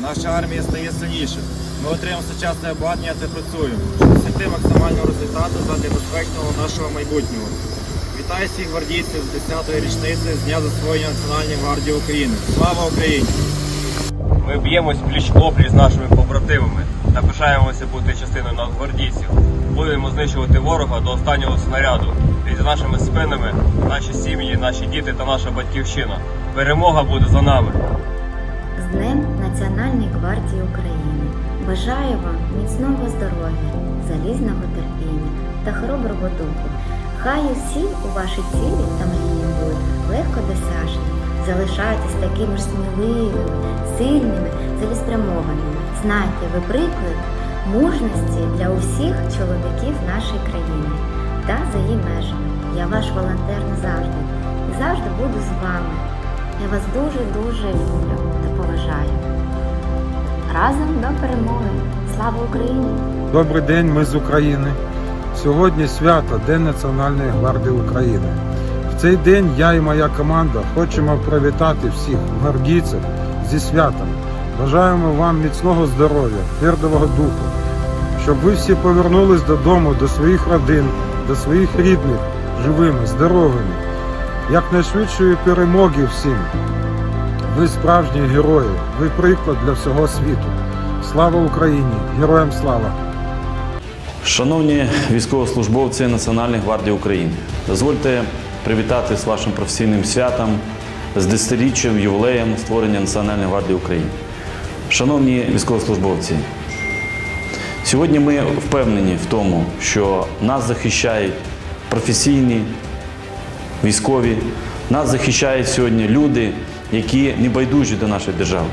Наша армія стає сильніше. Ми отримуємо сучасне обладнання та працюємо, щоб досягти максимального результату задля безпечного нашого майбутнього. Вітаю всіх гвардійців з 10-ї річниці з Дня засвоєння Національної гвардії України. Слава Україні! Ми б'ємось пліч опліч з нашими побратимами та пишаємося бути частиною нацгвардійців. Будемо знищувати ворога до останнього снаряду. І за нашими спинами наші сім'ї, наші діти та наша батьківщина. Перемога буде за нами. Днем Національної гвардії України бажаю вам міцного здоров'я, залізного терпіння та хороброго духу. Хай усі у ваші цілі та мрії будуть легко досяжні. Залишайтесь такими ж сміливими, сильними, цілеспрямованими. Знайте, ви приклад мужності для усіх чоловіків нашої країни та за її межами. Я ваш волонтер назавжди і завжди буду з вами. Я вас дуже-дуже люблю та. Разом до перемоги! Слава Україні! Добрий день, ми з України. Сьогодні свято День Національної гвардії України. В цей день я і моя команда хочемо привітати всіх гвардійців зі святом. Бажаємо вам міцного здоров'я, твердого духу, щоб ви всі повернулись додому, до своїх родин, до своїх рідних, живими, здоровими, якнайшвидшої перемоги всім. Ви справжні герої, ви приклад для всього світу. Слава Україні! Героям слава! Шановні військовослужбовці Національної гвардії України, дозвольте привітати з вашим професійним святом з десятиріччям ювілеєм створення Національної гвардії України. Шановні військовослужбовці, сьогодні ми впевнені в тому, що нас захищають професійні військові, нас захищають сьогодні люди, які не байдужі до нашої держави.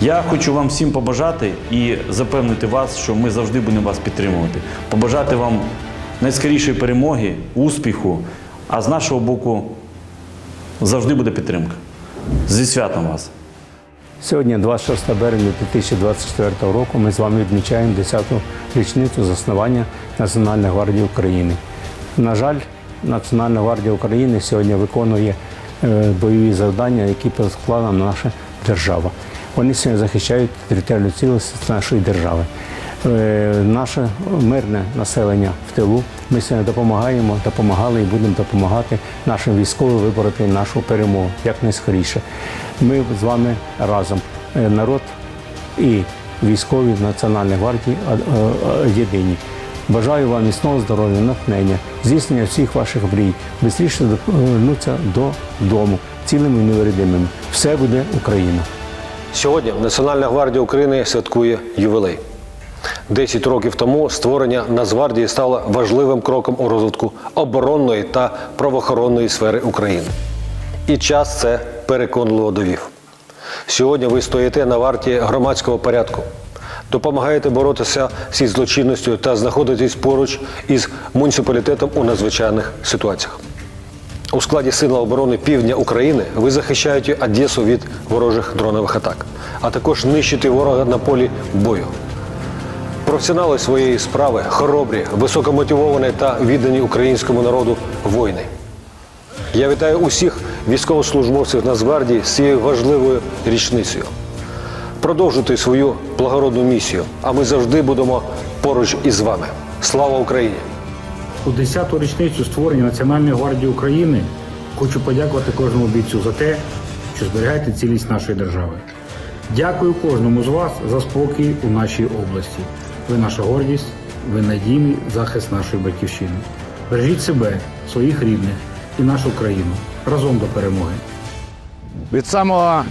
Я хочу вам всім побажати і запевнити вас, що ми завжди будемо вас підтримувати. Побажати вам найскорішої перемоги, успіху, а з нашого боку завжди буде підтримка. Зі святом вас! Сьогодні, 26 березня 2024 року, ми з вами відмічаємо 10-ту річницю заснування Національної гвардії України. На жаль, Національна гвардія України сьогодні виконує бойові завдання, які поклала наша держава. Вони сьогодні захищають територіальну цілісність нашої держави. Е, Наше мирне населення в тилу. Ми сьогодні допомагаємо, допомагали і будемо допомагати нашим військовим вибороти нашу перемогу якнайскоріше. Ми з вами разом, е, народ і військові Національної гвардії єдині. Бажаю вам міцного здоров'я, натхнення, здійснення всіх ваших мрій, швидше повернутися додому, цілими і невредимими. Все буде Україна! Сьогодні Національна гвардія України святкує ювілей. Десять років тому створення Нацгвардії стало важливим кроком у розвитку оборонної та правоохоронної сфери України. І час це переконливо довів. Сьогодні ви стоїте на варті громадського порядку, допомагаєте боротися зі злочинністю та знаходитесь поруч із муніципалітетом у надзвичайних ситуаціях. У складі Сил оборони Півдня України ви захищаєте Одесу від ворожих дронових атак, а також нищите ворога на полі бою. Професіонали своєї справи, хоробрі, високомотивовані та віддані українському народу воїни. Я вітаю усіх військовослужбовців Нацгвардії з цією важливою річницею. Продовжуйте свою благородну місію, а ми завжди будемо поруч із вами. Слава Україні! У 10-ту річницю створення Національної гвардії України хочу подякувати кожному бійцю за те, що зберігаєте цілість нашої держави. Дякую кожному з вас за спокій у нашій області. Ви наша гордість, ви надійний захист нашої батьківщини. Бережіть себе, своїх рідних і нашу країну разом до перемоги. Від самого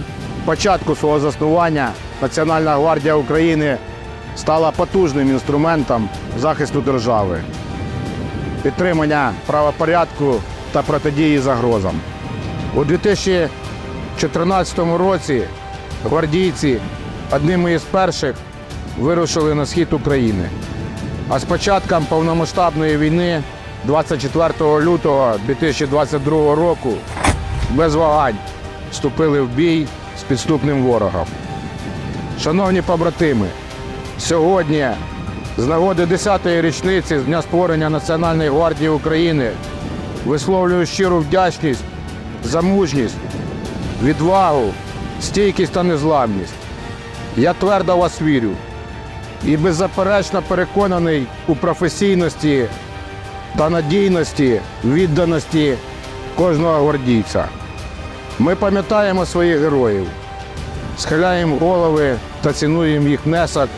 початку свого заснування Національна гвардія України стала потужним інструментом захисту держави, підтримання правопорядку та протидії загрозам. У 2014 році гвардійці одними із перших вирушили на схід України. А з початком повномасштабної війни 24 лютого 2022 року без вагань вступили в бій з підступним ворогом. Шановні побратими, сьогодні, з нагоди 10-ї річниці з дня створення Національної гвардії України, висловлюю щиру вдячність за мужність, відвагу, стійкість та незламність. Я твердо вас вірю і беззаперечно переконаний у професійності та надійності, відданості кожного гвардійця. Ми пам'ятаємо своїх героїв, схиляємо голови та цінуємо їх внесок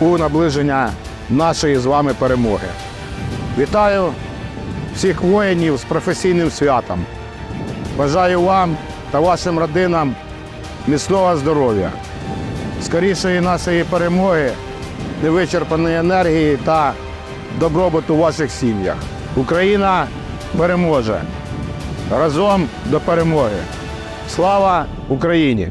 у наближення нашої з вами перемоги. Вітаю всіх воїнів з професійним святом. Бажаю вам та вашим родинам міцного здоров'я, скорішої нашої перемоги, невичерпаної енергії та добробуту у ваших сім'ях. Україна переможе. Разом до перемоги. Слава Україні!